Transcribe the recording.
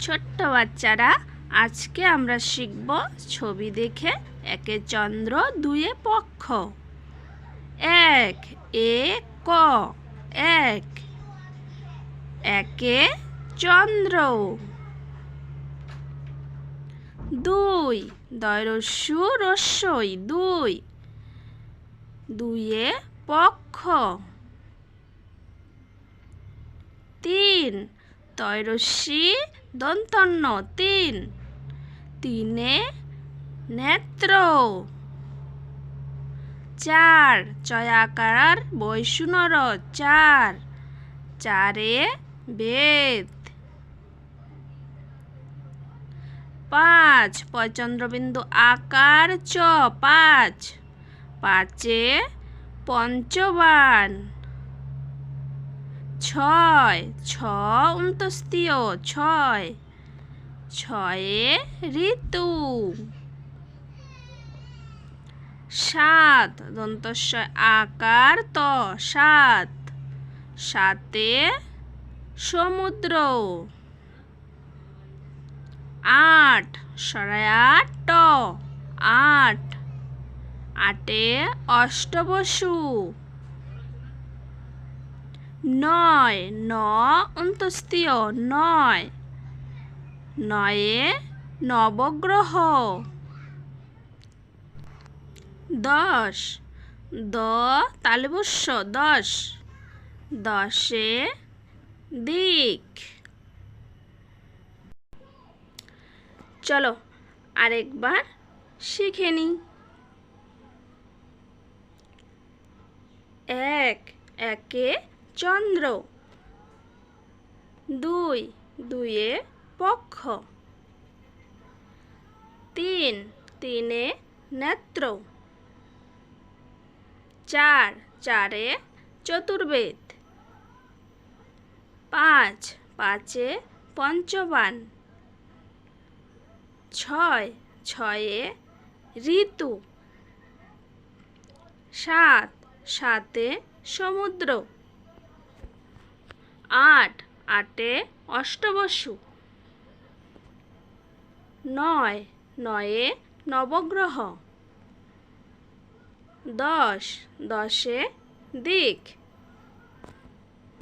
ছোট্ট বাচ্চারা, আজকে আমরা শিখব ছবি দেখে একে চন্দ্র, দুয়ে পক্ষ। এক, এ, ক। এক, একে চন্দ্র। দুই দয়রস্যু রস্যই। দুই, দুয়ে পক্ষ। তিন তয়রস্যি দন্তন্য, তিন। তিনে নেত্র। চার চয়াকার বৈষ্ণর চার, চারে বেদ। পাঁচ, পয়চন্দ্রবিন্দু আকার চ, পাঁচ। পাঁচে পঞ্চবান। ছয় ছ উন্তস্তীয় ছয়, ছয়ে ঋতু। সাত দন্তস্ব আকার ত, সাত, সাতে সমুদ্র। আট সরায়াট ট, আট, আটে অষ্টবসু। নয়, ন অন্তস্তীয় নয়। নয়ে নবগ্রহ। দশ। দ তালবস্য দশ। দশে দিক। চলো আরেকবার শিখে নিই। এক, একে চন্দ্র। দুই দুয়ে পক্ষ। তিন, তিনে নেত্র। চার, চারে চতুর্বেদ। পাঁচ, পাঁচে পঞ্চবান। ছয়, ছয়ে ঋতু। সাত, সাতে সমুদ্র। আট আটে অষ্টবসু। নয় নয়ে নবগ্রহ। দশ দশে দিক।